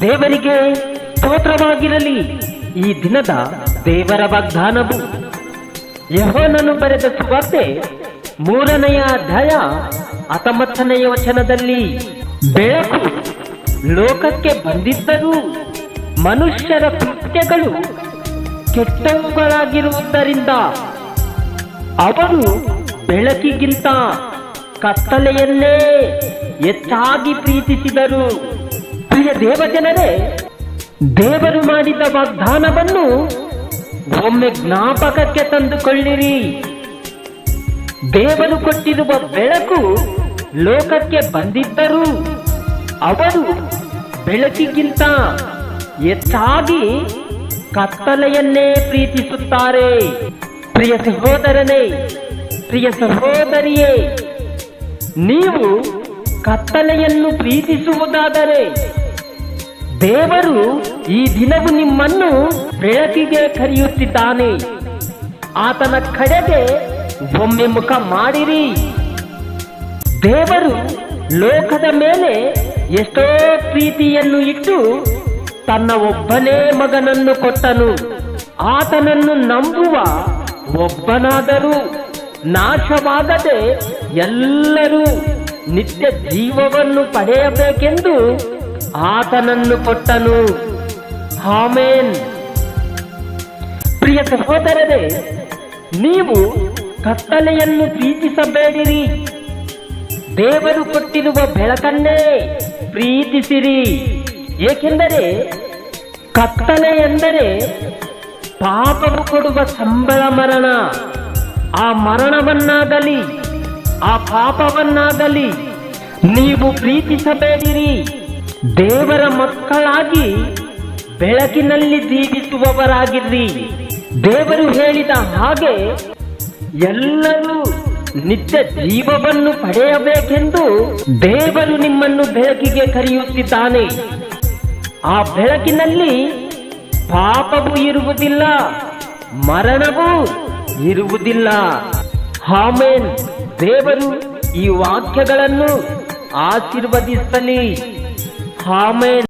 ದೇವರಿಗೆ ಸ್ತೋತ್ರವಾಗಿರಲಿ ಈ ದಿನದ ದೇವರ ವಾಗ್ದಾನವು ಯಹೋನನು ಬರೆದ ಸುವಾರ್ತೆ ಮೂರನೆಯ ಅಧ್ಯಾಯ ಹತ್ತೊಂಬತ್ತನೆಯ ವಚನದಲ್ಲಿ, ಬೆಳಕು ಲೋಕಕ್ಕೆ ಬಂದಿದ್ದರೂ ಮನುಷ್ಯರ ಕೃತ್ಯಗಳು ಕೆಟ್ಟವುಗಳಾಗಿರುವುದರಿಂದ ಅವರು ಬೆಳಕಿಗಿಂತ ಕತ್ತಲೆಯನ್ನೇ ಹೆಚ್ಚಾಗಿ ಪ್ರೀತಿಸಿದರು. ಪ್ರಿಯ ದೇವಜನರೇ, ದೇವರು ಮಾಡಿದ ವಾಗ್ದಾನವನ್ನು ಒಮ್ಮೆ ಜ್ಞಾಪಕಕ್ಕೆ ತಂದುಕೊಳ್ಳಿರಿ. ದೇವರು ಕೊಟ್ಟಿರುವ ಬೆಳಕು ಲೋಕಕ್ಕೆ ಬಂದಿದ್ದರೂ ಅವರು ಬೆಳಕಿಗಿಂತ ಹೆಚ್ಚಾಗಿ ಕತ್ತಲೆಯನ್ನೇ ಪ್ರೀತಿಸುತ್ತಾರೆ. ಪ್ರಿಯ ಸಹೋದರನೇ ಪ್ರಿಯ ಸಹೋದರಿಯೇ, ನೀವು ಕತ್ತಲೆಯನ್ನು ಪ್ರೀತಿಸುವುದಾದರೆ ದೇವರು ಈ ದಿನವು ನಿಮ್ಮನ್ನು ಬೆಳಕಿಗೆ ಕರೆಯುತ್ತಿದ್ದಾನೆ. ಆತನ ಕಡೆಗೆ ಒಮ್ಮೆ ಮುಖ ಮಾಡಿರಿ. ದೇವರು ಲೋಕದ ಮೇಲೆ ಎಷ್ಟೋ ಪ್ರೀತಿಯನ್ನು ಇಟ್ಟು ತನ್ನ ಒಬ್ಬನೇ ಮಗನನ್ನು ಕೊಟ್ಟನು. ಆತನನ್ನು ನಂಬುವ ಒಬ್ಬನಾದರೂ. ನಾಶವಾಗದೆ ಎಲ್ಲರೂ ನಿತ್ಯ ಜೀವವನ್ನು ಪಡೆಯಬೇಕೆಂದು ಆತನನ್ನು ಕೊಟ್ಟನು. ಆಮೇನ್. ಪ್ರಿಯ ಸಹೋದರರೇ, ನೀವು ಕತ್ತಲೆಯನ್ನು ಪ್ರೀತಿಸಬೇಡಿರಿ. ದೇವರು ಕೊಟ್ಟಿರುವ ಬೆಳಕನ್ನೇ ಪ್ರೀತಿಸಿರಿ. ಏಕೆಂದರೆ ಕತ್ತಲೆ ಎಂದರೆ ಪಾಪವು ಕೊಡುವ ಸಂಬಳ ಮರಣ. ಆ ಮರಣವನ್ನಾಗಲಿ, ಆ ಪಾಪವನ್ನಾಗಲಿ ನೀವು ಪ್ರೀತಿಸಬೇಡಿರಿ. ದೇವರ ಮಕ್ಕಳಾಗಿ ಬೆಳಕಿನಲ್ಲಿ ಜೀವಿಸುವವರಾಗಿರ್ರಿ ದೇವರು ಹೇಳಿದ ಹಾಗೆ ಎಲ್ಲರೂ ನಿತ್ಯ ಜೀವವನ್ನು ಪಡೆಯಬೇಕೆಂದು ದೇವರು ನಿಮ್ಮನ್ನು ಬೆಳಕಿಗೆ ಕರೆಯುತ್ತಿದ್ದಾನೆ. ಆ ಬೆಳಕಿನಲ್ಲಿ ಪಾಪವೂ ಇರುವುದಿಲ್ಲ, ಮರಣವೂ ಇರುವುದಿಲ್ಲ. ಹಾಮೇನ್ ದೇವರು ಈ ವಾಕ್ಯಗಳನ್ನು ಆಶೀರ್ವದಿಸಲಿ. ಆಮೇನ್.